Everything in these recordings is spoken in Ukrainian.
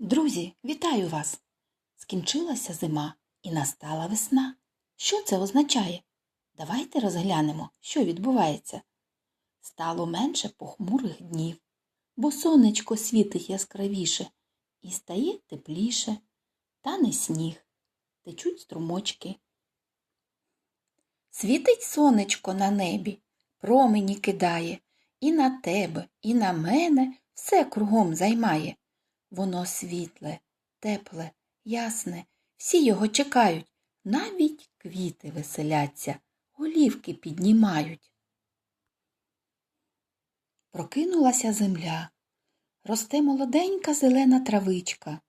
Друзі, вітаю вас! Скінчилася зима і настала весна. Що це означає? Давайте розглянемо, що відбувається. Стало менше похмурих днів, бо сонечко світить яскравіше і стає тепліше, тане сніг, течуть струмочки. Світить сонечко на небі, промені кидає, і на тебе, і на мене все кругом займає. Воно світле, тепле, ясне, всі його чекають, навіть квіти веселяться, голівки піднімають. Прокинулася земля, росте молоденька зелена травичка.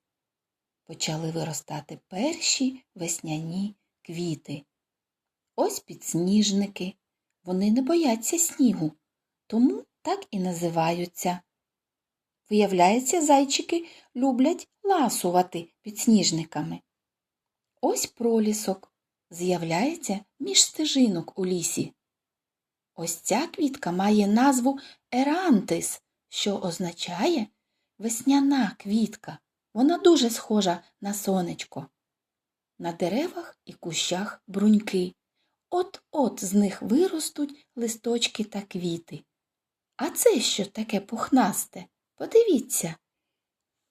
Почали виростати перші весняні квіти. Ось підсніжники. Вони не бояться снігу, тому так і називаються. Виявляється, зайчики люблять ласувати підсніжниками. Ось пролісок з'являється між стежинок у лісі. Ось ця квітка має назву ерантис, що означає весняна квітка. Вона дуже схожа на сонечко. На деревах і кущах бруньки. От-от з них виростуть листочки та квіти. А це що таке пухнасте? Подивіться.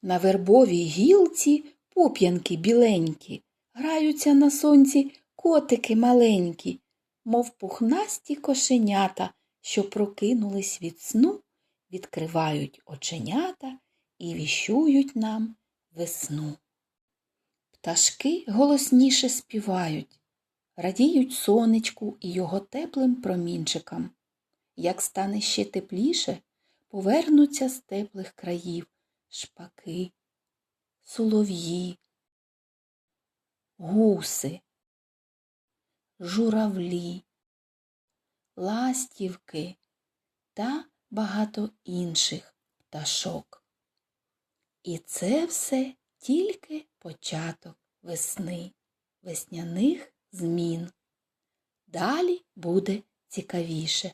На вербовій гілці пуп'янки біленькі, граються на сонці котики маленькі, мов пухнасті кошенята, що прокинулись від сну, відкривають оченята і віщують нам весну. Пташки голосніше співають, радіють сонечку і його теплим промінчикам. Як стане ще тепліше, повернуться з теплих країв шпаки, солов'ї, гуси, журавлі, ластівки та багато інших пташок. І це все тільки початок весни, весняних змін. Далі буде цікавіше.